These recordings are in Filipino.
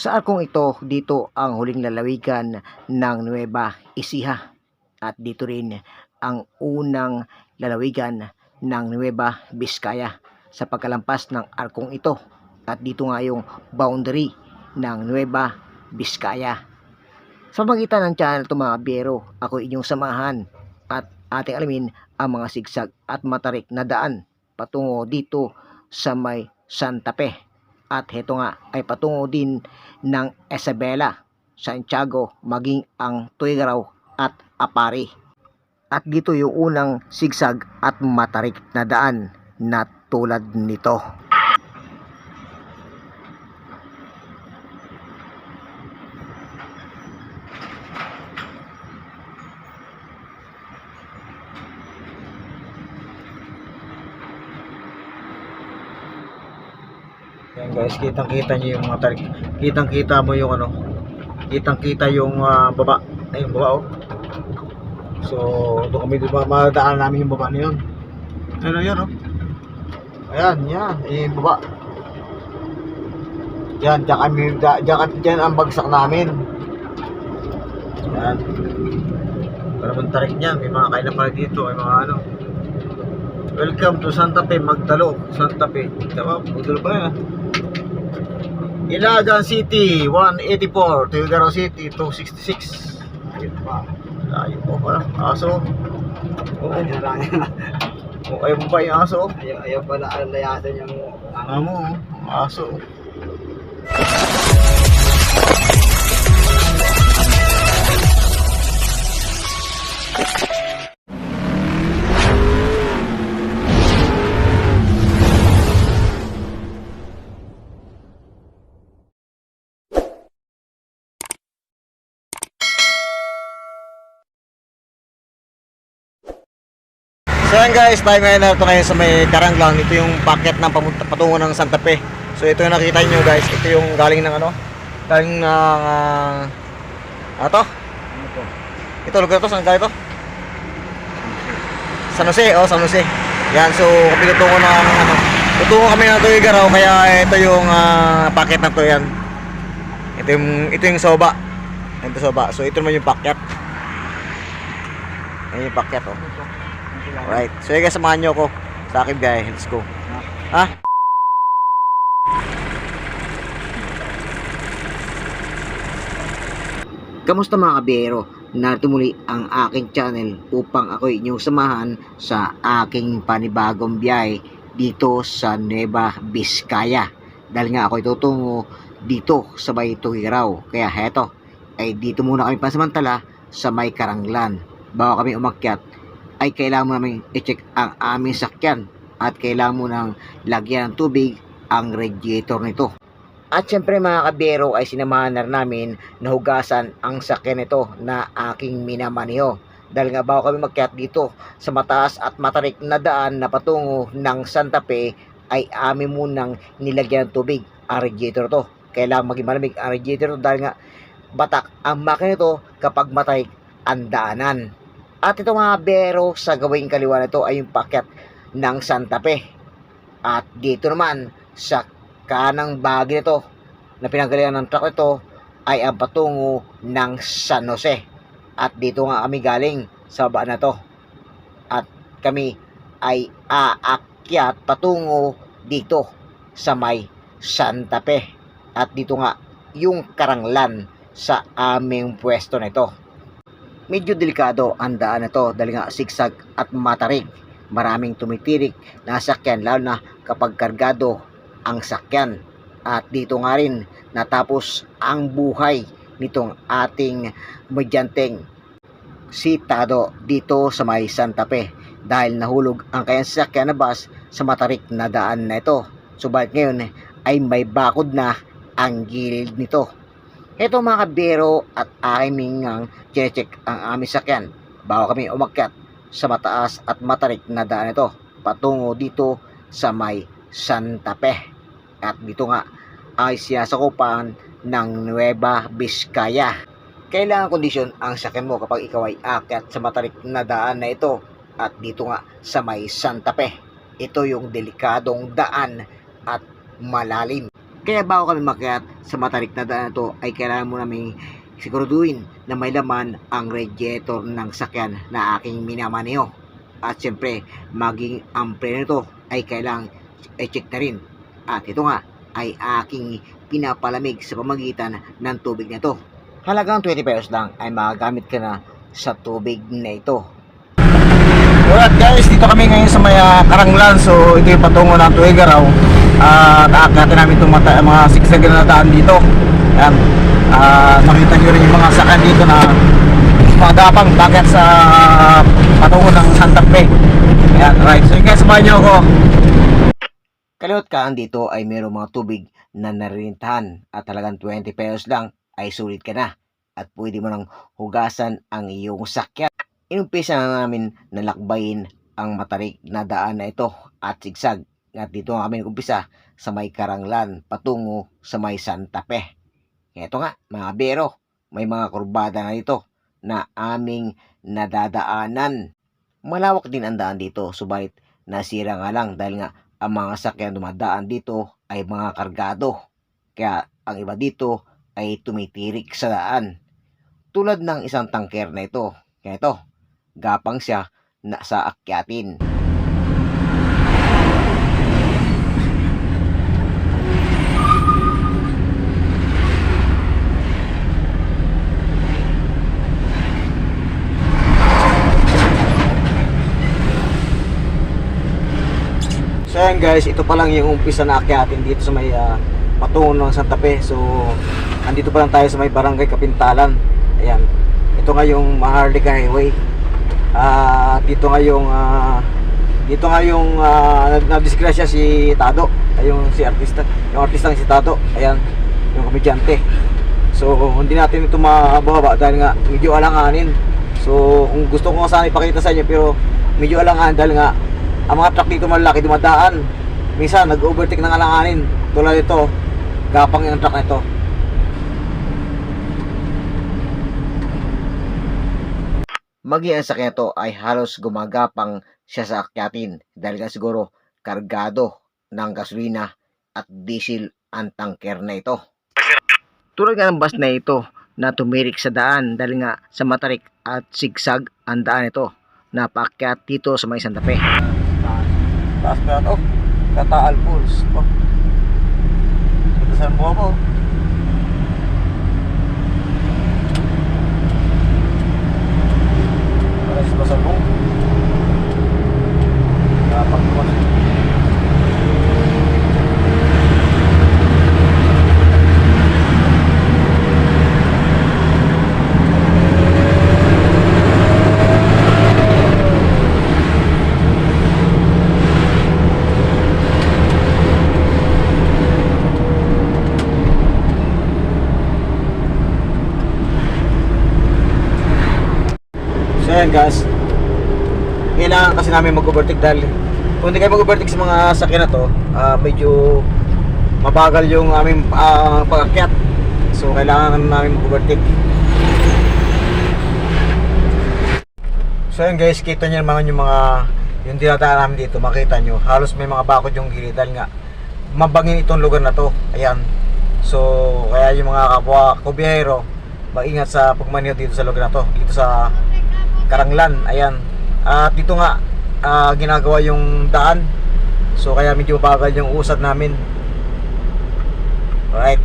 Sa arkong ito, dito ang huling lalawigan ng Nueva Ecija. At dito rin ang unang lalawigan ng Nueva Vizcaya sa pagkalampas ng arkong ito. At dito nga yung boundary ng Nueva Vizcaya. Sa magitan ng channel to mga biyero, ako inyong samahan at ating alamin ang mga sigsag at matarik na daan patungo dito sa may Santa Fe. At heto nga ay patungo din ng Isabela, Santiago, maging ang Tuigaraw at Apari. At dito yung unang sigsag at matarik na daan na tulad nito. Yan guys, kitang-kita niyo yung mga. Kitang-kita mo yung ano. Kitang-kita yung ah, baba. Ay, yung baba oh. So, doon kami diba, madaan namin yung baba na yun. Ano yun oh. Ayan, yan, eh, baba. Yan, diyan kami, diyan, diyan, ang bagsak namin. Yan. Para mong tarik niyan, may mga kainan pala dito, may mga ano. Welcome to Santa Fe, Magdalo, Santa Fe. Diba, Magdalo pa rin ah. Ilagan City, 184. Tuigaraw City, 266. Ayun pa. Layo po pala. Aso. Oo. Ayaw lang. Oo, ayaw mo ba yung aso? Ayaw, ayaw pala alayasan yung Ano mo, aso. So yan guys, tayo ngayon na ito ngayon sa may Karanglang. Ito yung packet ng pamunta, patungo ng Santa Fe. So ito yung nakita nyo guys. Ito yung galing ng ano? Galing ng... Uh, ano to? ano po? Ito, lugar to. Saan galing to? San Jose. Oh, San Jose. Yan, so pinutungo ng ano. Tutungo kami ng Tuigaraw. Kaya ito yung uh, packet na to yan. Ito yung, ito yung soba. Ito soba. So ito naman yung packet. Ayan yung packet oh. Alright. So guys, samahan nyo ako sa akin guys. Let's go. Ha? Kamusta mga kabiyero? Narito muli ang aking channel upang ako inyong samahan sa aking panibagong biyahe dito sa Nueva Vizcaya. Dahil nga ako itutungo dito sa may Tugiraw. Kaya heto, ay dito muna kami pansamantala sa may Karanglan. Bago kami umakyat ay kailangan mo namin i-check ang aming sakyan at kailangan mo nang lagyan ng tubig ang radiator nito. At syempre mga kabiyero ay sinamahan na namin na hugasan ang sakyan nito na aking minamaniho. Dahil nga bago kami magkayat dito sa mataas at matarik na daan na patungo ng Santa Fe ay amin munang nilagyan ng tubig ang radiator to. Kailangan maging malamig ang radiator to dahil nga batak ang makina nito kapag matarik ang daanan. At ito mga bero sa gawing kaliwa nito ay yung packet ng Santa Fe. At dito naman sa kanang bahagi nito na pinanggalingan ng truck nito ay ang patungo ng San Jose. At dito nga kami galing sa baba na to. At kami ay aakyat patungo dito sa may Santa Fe. At dito nga yung karanglan sa aming pwesto na ito medyo delikado ang daan na to dahil nga sigsag at matarig. Maraming tumitirik na sakyan lalo na kapag kargado ang sakyan. At dito nga rin natapos ang buhay nitong ating medyanteng si Tado dito sa may Santa Fe dahil nahulog ang kanyang sasakyan na bus sa matarik na daan na ito. Subalit ngayon ay may bakod na ang gilid nito. Ito mga kabero at aming ang ang aming sakyan bago kami umakyat sa mataas at matarik na daan ito patungo dito sa may Santa Fe. At dito nga ay sinasakupan ng Nueva Vizcaya. Kailangan kondisyon ang sakyan mo kapag ikaw ay akyat sa matarik na daan na ito at dito nga sa may Santa Fe. Ito yung delikadong daan at malalim. Kaya bago kami makyat sa matarik na daan na to ay kailangan mo namin siguraduhin na may laman ang radiator ng sakyan na aking minamaneho. At syempre, maging ang nito ay kailangang i-check na rin. At ito nga ay aking pinapalamig sa pamagitan ng tubig na ito. Halagang 20 pesos lang ay magagamit ka na sa tubig na ito. Alright guys, dito kami ngayon sa may ah, Karanglan. So ito yung patungo ng Tuigaraw. At aakatin namin itong mata, mga sigsag na daan dito. Ayan. Ah, makita nyo rin yung mga sakan dito na mga gapang bakit sa patungo ng Santa Fe. Ayan, right. So yun guys, samahan nyo ako. Kaliwat ka dito ay mayroong mga tubig na naririntahan at talagang 20 pesos lang ay sulit ka na at pwede mo nang hugasan ang iyong sakyan. Inumpisa na namin nalakbayin ang matarik na daan na ito at sigsag at dito nga kami umpisa sa may Karanglan patungo sa may Santa Fe. Ito nga mga bero, may mga kurbada na dito na aming nadadaanan. Malawak din ang daan dito subalit nasira nga lang dahil nga ang mga sakyan dumadaan dito ay mga kargado. Kaya ang iba dito ay tumitirik sa daan. Tulad ng isang tangker na ito. Kaya ito, gapang siya na sa akyatin. So ayan guys, ito pa lang yung umpisa na akyatin dito sa may ah, patungo ng Santa Fe. So andito pa lang tayo sa may barangay Kapintalan. Ayan. Ito nga yung Maharlika Highway. Ah, dito nga yung ah, dito nga yung uh, nagdisgrasya si Tado. Ay, yung si artista, yung artista si Tado. Ayan, yung komedyante. So hindi natin ito mababa dahil nga medyo alanganin. So kung gusto ko sana ipakita sa inyo pero medyo alanganin dahil nga ang mga truck dito malaki dumadaan. Minsan nag-overtake ng alanganin. Tulad ito, gapang yung truck na ito. Magi ang sakyan ito ay halos gumagapang siya sa akyatin dahil nga siguro kargado ng gasolina at diesel ang tangker na ito. Tulad nga ng bus na ito na tumirik sa daan dahil nga sa matarik at sigsag ang daan ito na paakyat dito sa may Santa Fe. Taas pa ito. Kataal pulse. Oh. Ito saan mo ako. Para sa basal mo. Kapag mo yan guys. Kailangan kasi namin mag-overtake dahil kung hindi kayo mag-overtake sa mga sakyan na to, ah, medyo mabagal yung aming ah, pag-akyat. So kailangan namin mag-overtake. So yan guys, kita nyo naman yung mga yung dinadaan namin dito, makita nyo, halos may mga bakod yung gilid dahil nga mabangin itong lugar na to. Ayan. So, kaya yung mga kapwa kubiyahero, mag-ingat sa pagmaneho dito sa lugar na to, dito sa Karanglan, ayan. At dito nga ah, ginagawa yung daan. So kaya medyo bagal yung usad namin. Alright.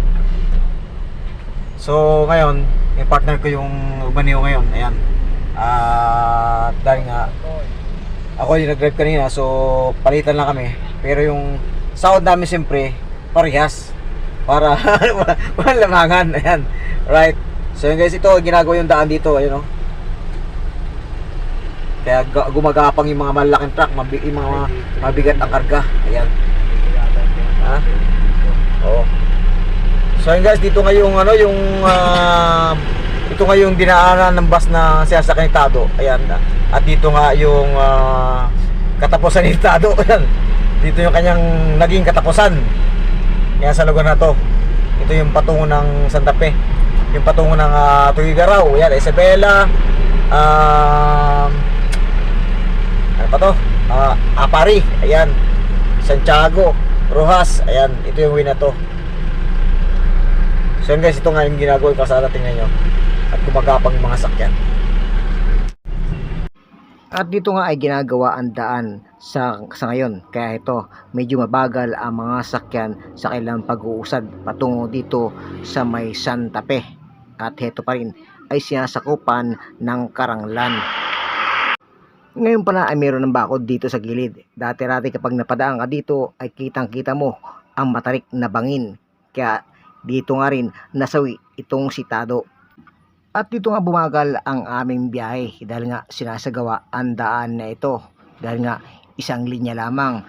So ngayon, yung partner ko yung Umaneo ngayon, ayan. Ah, dahil nga ako yung nag-drive kanina, so palitan lang kami. Pero yung sahod namin siyempre, parehas. Para walang lamangan, ayan. Right. So yun guys, ito ginagawa yung daan dito, ayun oh. Kaya ga- gumagapang yung mga malalaking truck, mabi- yung mga mabigat ang karga. Ayan. Ha? Oo. So yun guys, dito nga yung ano, yung ah, ito nga yung dinaanan ng bus na sasakyan ni Tado. Ayan. At dito nga yung ah, katapusan ni Tado. Ayan. Dito yung kanyang naging katapusan. Kaya sa lugar na to. Ito yung patungo ng Santa Fe. Yung patungo ng uh, Tugigaraw. Ayan, Isabela. Um, ano pa to? Ah, Apari, ayan. Santiago, Rojas, ayan. Ito yung way na to. So yun guys, ito nga yung ginagawa yung kalsada, tingnan nyo. At gumagapang mga sakyan. At dito nga ay ginagawa ang daan sa, sa ngayon. Kaya ito, medyo mabagal ang mga sakyan sa kailang pag-uusad patungo dito sa may Santa Fe. At heto pa rin ay sinasakupan ng Karanglan. Ngayon pala ay meron ng bakod dito sa gilid. Dati-rati kapag napadaan ka dito ay kitang-kita mo ang matarik na bangin. Kaya dito nga rin nasawi itong sitado. At dito nga bumagal ang aming biyahe dahil nga sinasagawa ang daan na ito dahil nga isang linya lamang.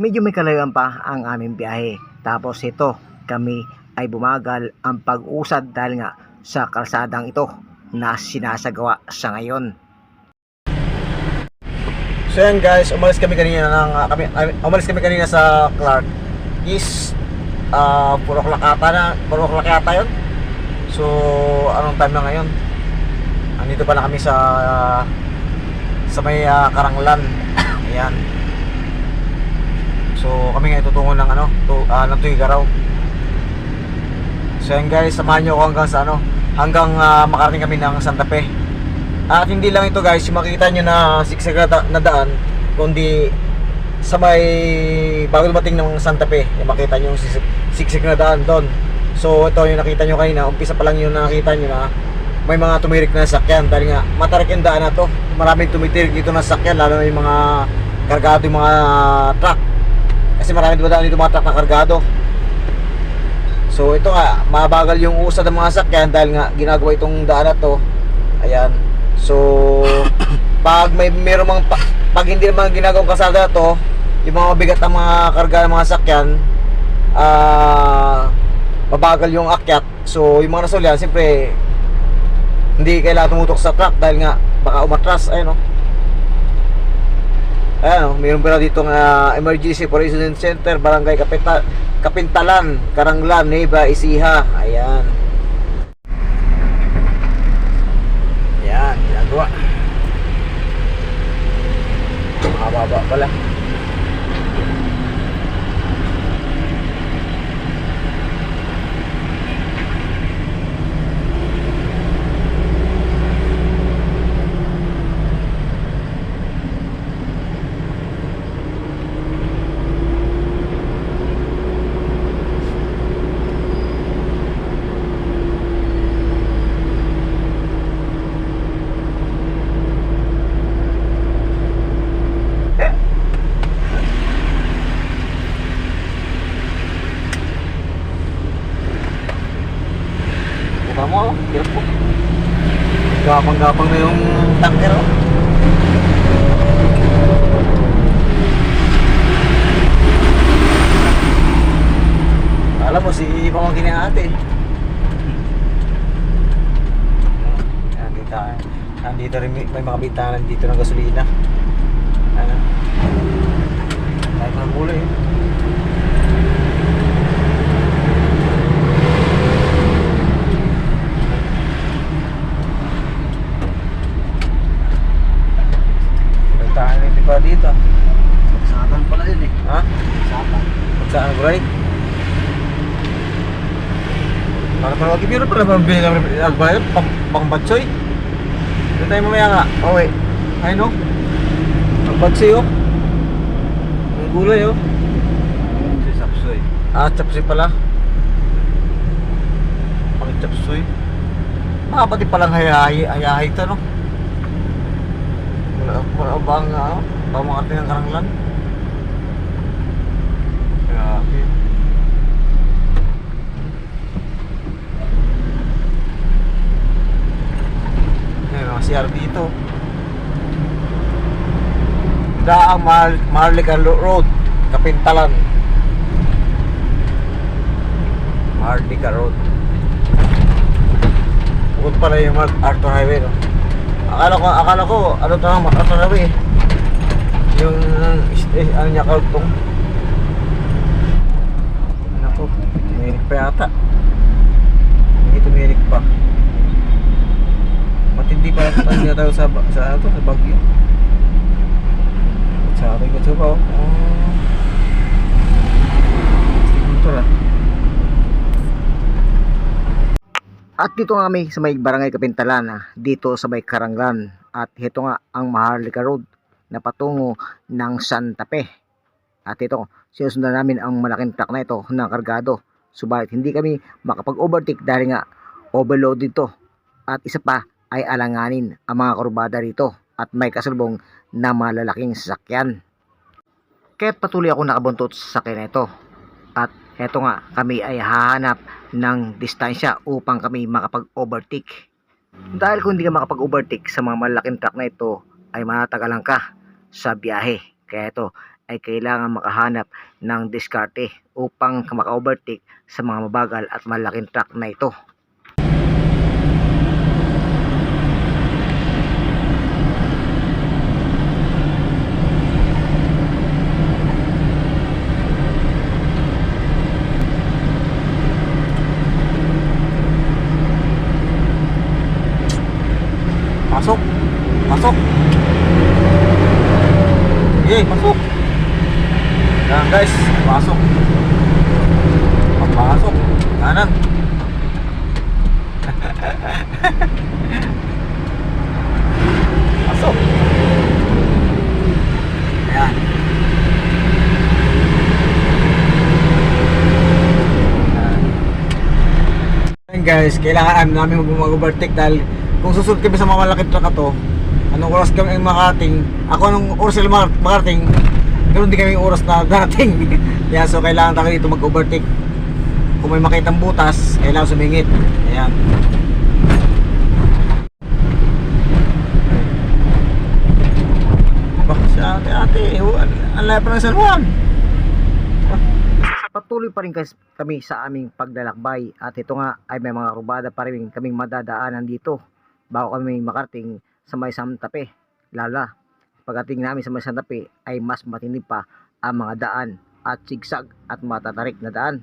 Medyo may kalayuan pa ang aming biyahe. Tapos ito, kami ay bumagal ang pag-usad dahil nga sa kalsadang ito na sinasagawa sa ngayon. So yan guys, umalis kami kanina ng ah, kami ay, umalis kami kanina sa Clark. Is uh, puro klakata na, puro klakata 'yon. So anong time na ngayon? Andito pala kami sa ah, sa may ah, Karanglan. Ayan. So kami ngayon tutungo ng ano, to, uh, ng Tuigaraw. So yan guys, samahan niyo ako hanggang sa ano, hanggang ah, makarating kami ng Santa Fe. At hindi lang ito guys, makita nyo na siksik na, da- na daan, kundi sa may bago dumating ng Santa Fe, yung makita nyo yung siksik na daan doon. So ito yung nakita nyo kanina, umpisa pa lang yung nakita nyo na may mga tumirik na sakyan dahil nga matarik yung daan na to. Maraming tumitirik dito na sakyan, lalo na yung mga kargado yung mga truck. Kasi maraming dumadaan dito mga truck na kargado. So ito nga, mabagal yung usad ng mga sakyan dahil nga ginagawa itong daan na to. Ayan. So, pag may meron mga pa, pag hindi naman ginagawang kasada to, yung mga bigat ng mga karga ng mga sakyan, ah mabagal yung akyat. So, yung mga nasulyan, siyempre hindi kailangan tumutok sa truck dahil nga baka umatras, ayun oh. Ayan oh, mayroon pala dito nga Emergency Operation Center, Barangay Kapita, Kapintalan, Karanglan, Neva, Isiha. Ayan. Yan, ginagawa. Mababa pala. Mukha mo, oh. Hirap mo. Gapang-gapang na yung tanker, oh. Alam mo, si pamangkin ni ate. Nandito, nandito rin may, may mga bitanan dito ng gasolina. Ano? Kahit ng kulay, eh. Rin di ba dito? Magsatan pala yun eh. Ha? Magsatan. Saan ang break? Para pa lagi biro pala bang binigyan kami agbayad pang pang batsoy. Doon tayo mamaya nga. Oh wait. Ay no. Ang batsoy oh. Ang gulay oh. Si Sapsoy. Ah, chapsoy pala. Pang chapsoy. Ah, pati palang hayahay, hayahay ito no. Wala bang ano? Pamangating ng karanglan. Grabe. May mga CR dito. Daang Mar Marlican Road, Kapintalan. Marlica Road. Bukod pala yung Arthur Highway, no? Akala ko, akala ko, ano to, Arthur Highway, eh. Yung, eh, ano niya, kaltong. Nako, tumirik pa yata. Hindi tumirik pa. Matindi pa yata tayo tayo sa, sa, ano sa Baguio. Sa katsuba, oh. Oh. Ito na. At dito nga kami sa may barangay Kapintalan, ah, dito sa may Karanglan. At ito nga ang Maharlika Road na patungo ng Santa Fe. At ito, sinusundan namin ang malaking truck na ito na kargado. Subalit hindi kami makapag-overtake dahil nga overload dito. At isa pa ay alanganin ang mga kurbada rito at may kasalubong na malalaking sasakyan. Kaya't patuloy ako nakabuntot sa sakyan na ito. At eto nga, kami ay hahanap ng distansya upang kami makapag-overtake. Dahil kung hindi ka makapag-overtake sa mga malaking truck na ito, ay matatagalan ka sa biyahe. Kaya ito ay kailangan makahanap ng diskarte upang maka-overtake sa mga mabagal at malaking truck na ito. Pasok. Pasok. Sige, pasok. Yan guys, pasok. Papasok. Kanan. pasok. Ayan. Ayan guys, kailangan namin mag-overtake dahil kung susunod kami sa mga malaking truck na to, anong oras kami makarating, ako anong oras sila mak- makarating, ganoon din kami oras na darating. Kaya so kailangan tayo dito mag-overtake. Kung may makitang butas, kailangan sumingit. Ayan. Bah, si ate ate, ang layo. Patuloy pa rin kami sa aming paglalakbay at ito nga ay may mga rubada pa rin kaming madadaanan dito bago kami makarating sa may Santa Fe. Lala, pagdating namin sa may Santa Fe ay mas matindi pa ang mga daan at sigsag at matatarik na daan.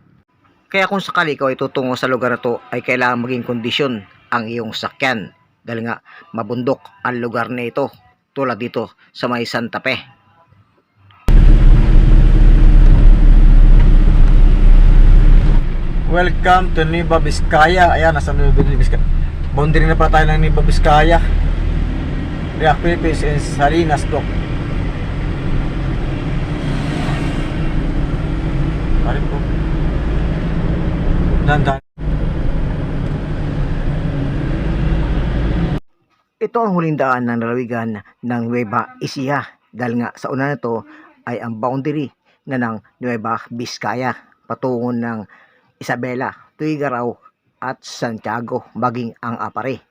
Kaya kung sakali ikaw ay tutungo sa lugar na to ay kailangan maging kondisyon ang iyong sakyan dahil nga mabundok ang lugar na ito tulad dito sa may Santa Fe. Welcome to Niba Vizcaya. Ayan, nasa Niba Vizcaya. Boundary na pala tayo ng Niba Vizcaya. React Philippines and Salinas Dock. Karin po. Dandan. Ito ang huling daan ng lalawigan ng Nueva Ecija dahil nga sa una nito ay ang boundary na ng Nueva Vizcaya patungo ng Isabela, Tuigaraw at Santiago maging ang Apare.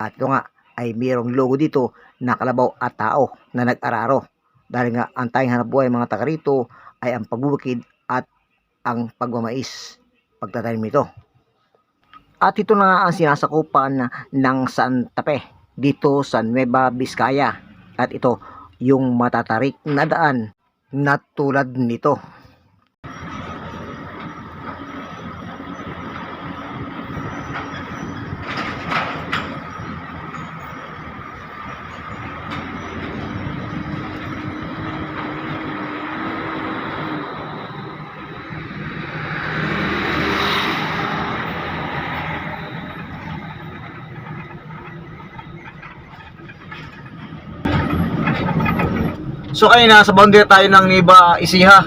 At ito nga ay mayroong logo dito na kalabaw at tao na nag-araro dahil nga ang tayong hanap buhay mga taga rito ay ang pagbubukid at ang pagmamais pagtatanim nito. At ito na ang sinasakupan ng Santa Fe dito sa Nueva Vizcaya. At ito yung matatarik na daan na tulad nito. So kanina sa boundary tayo ng Niba Ecija.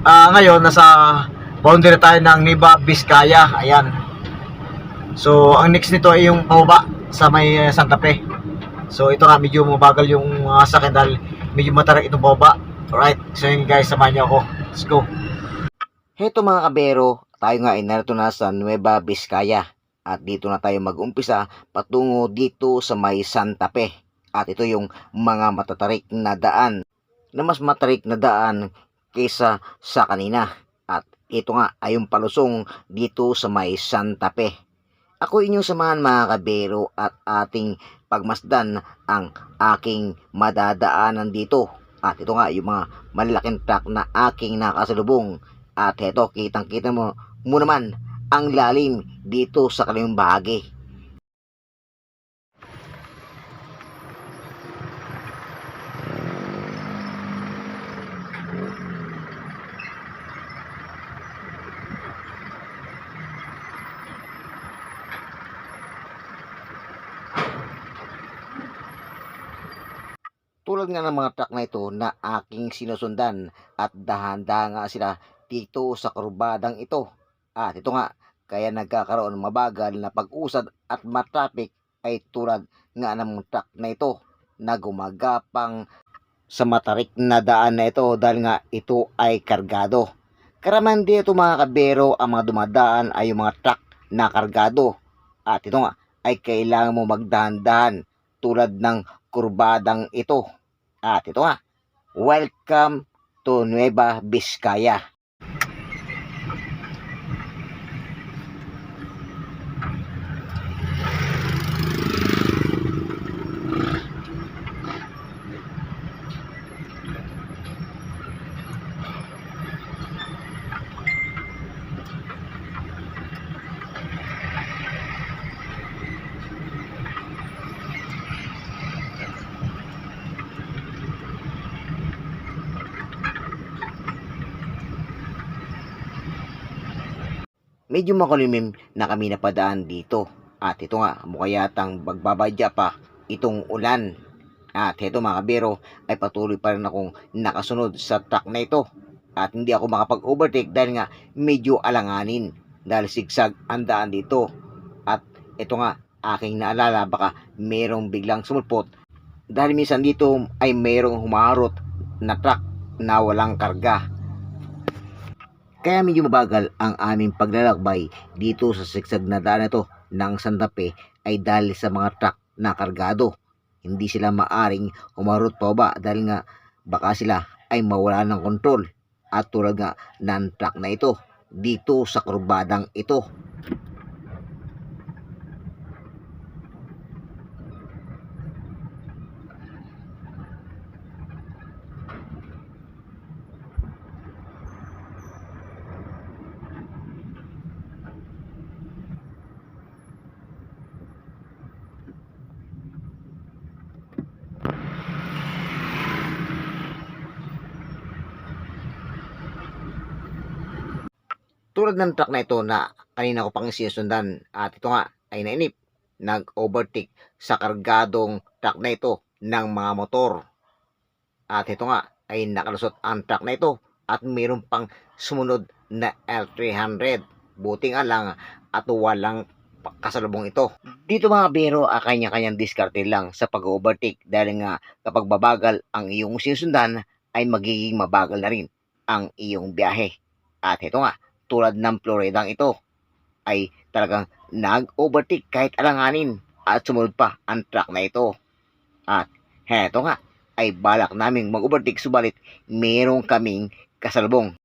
Ah, ngayon nasa boundary tayo ng Niba Vizcaya. Ayan. So ang next nito ay yung pababa sa may eh, Santa Fe. So ito nga medyo mabagal yung uh, sakyan dahil medyo matarik itong pababa. Alright. So yun guys, samahan niyo ako. Let's go. Heto mga kabero, tayo nga ay narito na sa Nueva Vizcaya. At dito na tayo mag-umpisa patungo dito sa may Santa Fe. At ito yung mga matatarik na daan na mas matarik na daan kaysa sa kanina. At ito nga ay yung palusong dito sa may Santa Fe. Ako inyong samahan mga kabero at ating pagmasdan ang aking madadaanan dito. At ito nga yung mga malalaking truck na aking nakasalubong. At heto, kitang kita mo, mo naman ang lalim dito sa kanilang bahagi. Tulad nga ng mga truck na ito na aking sinusundan at dahan-dahan nga sila dito sa kurbadang ito. At ito nga, kaya nagkakaroon mabagal na pag-usad at matraffic ay tulad nga ng truck na ito na gumagapang sa matarik na daan na ito dahil nga ito ay kargado. Karaman dito mga kabero ang mga dumadaan ay yung mga truck na kargado. At ito nga ay kailangan mo magdahan-dahan tulad ng kurbadang ito. At ito nga, welcome to Nueva Vizcaya. Medyo makulimim na kami napadaan dito. At ito nga, mukha yatang magbabadya pa itong ulan. At ito mga kabero, ay patuloy pa rin akong nakasunod sa truck na ito. At hindi ako makapag-overtake dahil nga medyo alanganin. Dahil sigsag ang daan dito. At ito nga, aking naalala baka merong biglang sumulpot. Dahil minsan dito ay merong humaharot na truck na walang karga. Kaya medyo mabagal ang aming paglalakbay dito sa sigsag na daan ito ng Santa Fe ay dahil sa mga truck na kargado. Hindi sila maaring umarot pa ba dahil nga baka sila ay mawala ng kontrol at tulad nga ng truck na ito dito sa kurbadang ito. Tulad ng truck na ito na kanina ko pang sinusundan at ito nga ay nainip nag-overtake sa kargadong truck na ito ng mga motor. At ito nga ay nakalusot ang truck na ito at mayroon pang sumunod na L300 buti nga lang at walang kasalubong ito. Dito mga biro ah, kanya-kanyang diskarte lang sa pag-overtake dahil nga kapag babagal ang iyong sinusundan ay magiging mabagal na rin ang iyong biyahe. At ito nga tulad ng Floridang ito ay talagang nag-overtake kahit alanganin at sumunod pa ang truck na ito. At heto nga ay balak naming mag-overtake subalit merong kaming kasalubong.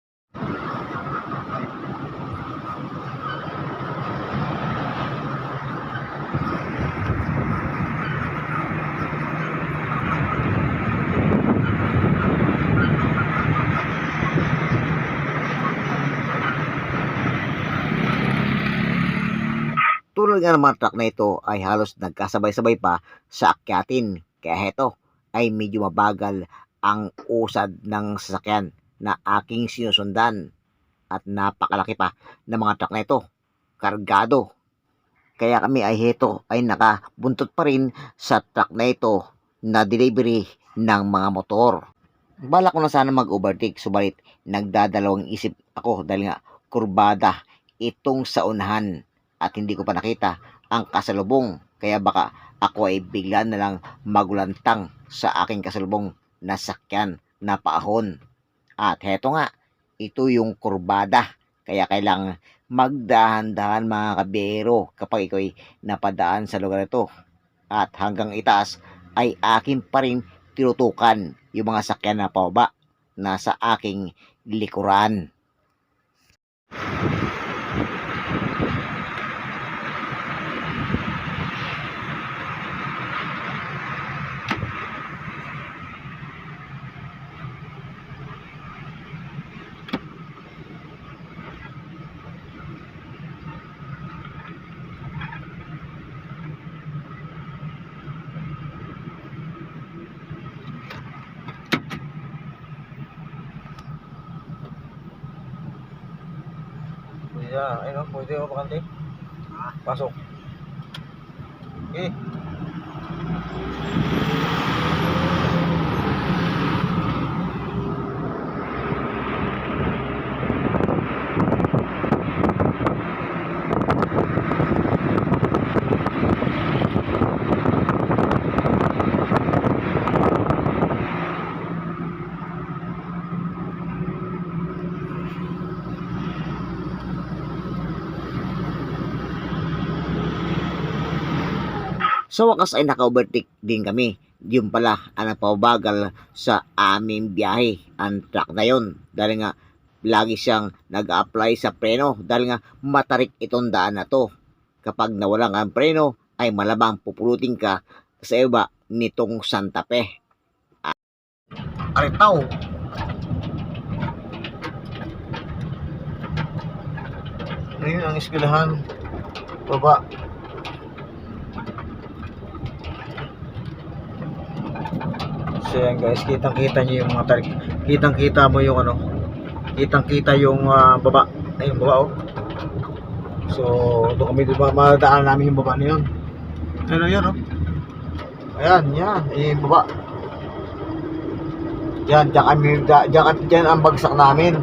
Tulad nga ng mga truck na ito ay halos nagkasabay-sabay pa sa akyatin. Kaya heto ay medyo mabagal ang usad ng sasakyan na aking sinusundan. At napakalaki pa ng mga truck na ito. Kargado. Kaya kami ay heto ay nakabuntot pa rin sa truck na ito na delivery ng mga motor. Balak ko na sana mag-overtake subalit nagdadalawang isip ako dahil nga kurbada itong sa unahan at hindi ko pa nakita ang kasalubong. Kaya baka ako ay bigla na lang magulantang sa aking kasalubong na sakyan na paahon. At heto nga, ito yung kurbada. Kaya kailangan magdahan-dahan mga kabero kapag ikaw ay napadaan sa lugar ito. At hanggang itaas ay akin pa rin tinutukan yung mga sakyan na pababa na sa aking likuran. Kuya, ayun o, pwede mo bakante? Pasok. Okay. Sa wakas ay naka-overtake din kami. Yun pala ang nagpabagal sa aming biyahe. Ang truck na yun. Dahil nga lagi siyang nag-apply sa preno. Dahil nga matarik itong daan na to. Kapag nawalan ang preno ay malamang pupulutin ka sa iba nitong Santa Fe. Aritaw. Ayun ang eskwelahan. Baba. So yan guys, kitang kita nyo yung mga tarik. Kitang kita mo yung ano. Kitang kita yung ah, baba. Ayun, baba oh. So, doon kami diba, madaan namin yung baba na yun. Ano yan oh. Ayan, yan. Eh, baba. Yan, diyan kami, diyan, diyan ang bagsak namin.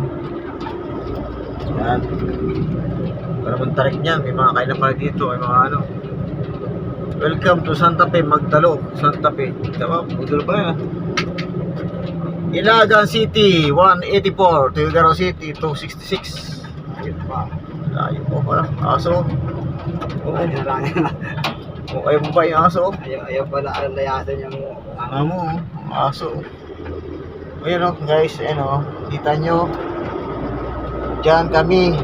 Yan. Para tarik niyan, may mga kainan pala dito, may mga ano. Welcome to Santa Fe, Magdalo, Santa Fe. Tama, Magdalo pa ah. Ilagan City, 184. Tuigaro City, 266. Ayun pa. Layo po pala. Aso. Oo. Ayaw lang yan. Oo, ayaw mo ba yung aso? Ayaw, ayaw pala alayasan yung Ano mo, oh, aso. Ayun o, guys, ayun o. Kita nyo. Diyan kami.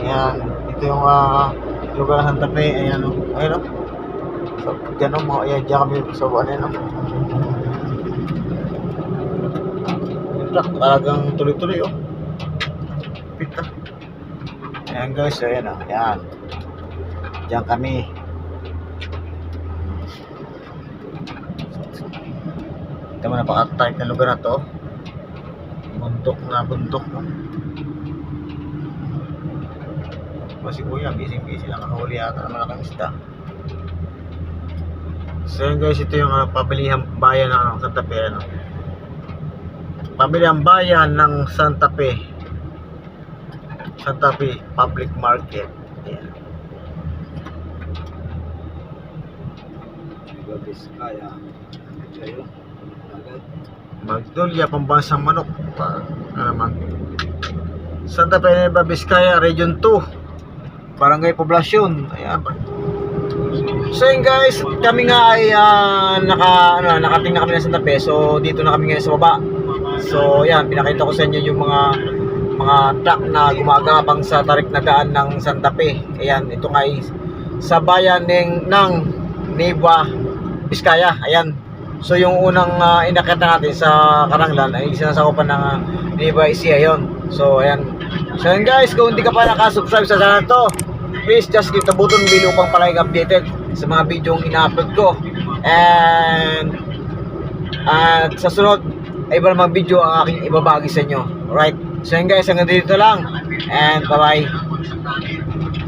Ayan. Ito yung ah, lugar ng Santa Fe. Ayan o. Ayun o. So, diyan o, mga, ayan, diyan kami sa buwan. Ayan o. Yung talagang tuloy-tuloy o. Pita. Ayan guys, ayan o. Ayan. Diyan kami. Ito mo napaka-tight na lugar na to. Bundok na bundok no. Ba si Kuya, busy-busy nakahuli yata ng malaking isda. So yun guys, ito yung uh, pabilihang bayan ng Santa Fe. Ano. Pabilihang bayan ng Santa Fe. Santa Fe Public Market. Ayan. Magdulya, pambansang manok. Pa, ano naman. Santa Fe Nueva Vizcaya, Region 2. Barangay Poblacion. Ayan. So yun guys, kami nga ay ah, naka, ano, nakating na kami ng Santa Fe. So dito na kami ngayon sa baba. So yan, pinakita ko sa inyo yung mga mga truck na gumagabang sa tarik na daan ng Santa Fe. Ayan, ito nga ay sa bayan ng, ng Nueva Vizcaya. Ayan, So yung unang uh, inakita natin sa Karanglan ay sinasakupan ng uh, Nueva Ecija yun. So ayan. So yun guys, kung hindi ka pa nakasubscribe sa channel to, please just click the button below upang palagi updated sa mga video yung ina-upload ko. And at sa sunod, ay iba namang video ang aking ibabagi sa inyo. Alright? So yun guys, hanggang dito lang. And bye-bye.